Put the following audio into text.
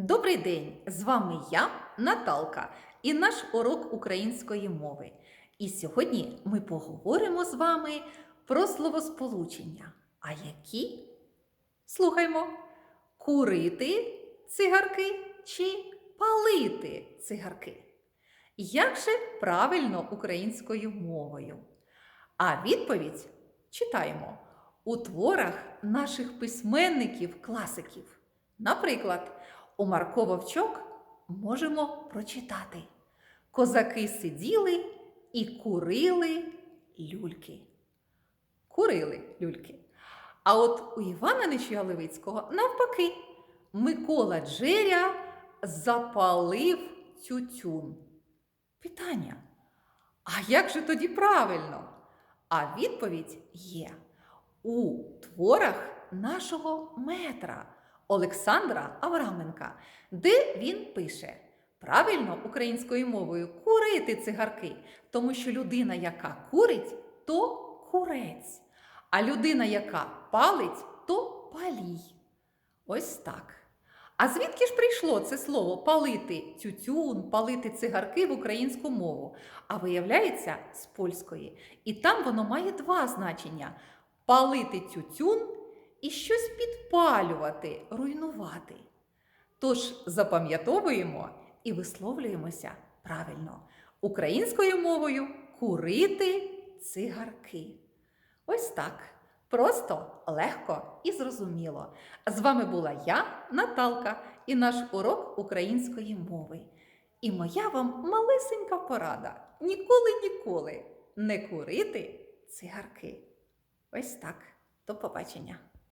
Добрий день! З вами я, Наталка, і наш урок української мови. І сьогодні ми поговоримо з вами про словосполучення. А які? Слухаймо: курити цигарки чи палити цигарки? Як же правильно українською мовою? А відповідь читаємо у творах наших письменників-класиків. Наприклад, у Марко Вовчок можемо прочитати: Козаки сиділи і курили люльки. Курили люльки. А от у Івана Нечуя Левицького навпаки, Микола Джеря запалив тютюн. Питання. А як же тоді правильно? А відповідь є у творах нашого метра Олександра Авраменка, де він пише правильно українською мовою курити цигарки, тому що людина, яка курить, то курець, а людина, яка палить, то палій. Ось так. А звідки ж прийшло це слово палити тютюн, палити цигарки в українську мову? А виявляється, з польської. І там воно має два значення: палити тютюн і щось підпалювати, руйнувати. Тож запам'ятовуємо і висловлюємося правильно українською мовою курити цигарки. Ось так. Просто, легко і зрозуміло. З вами була я, Наталка, і наш урок української мови. І моя вам малесенька порада: ніколи-ніколи не курити цигарки. Ось так. До побачення.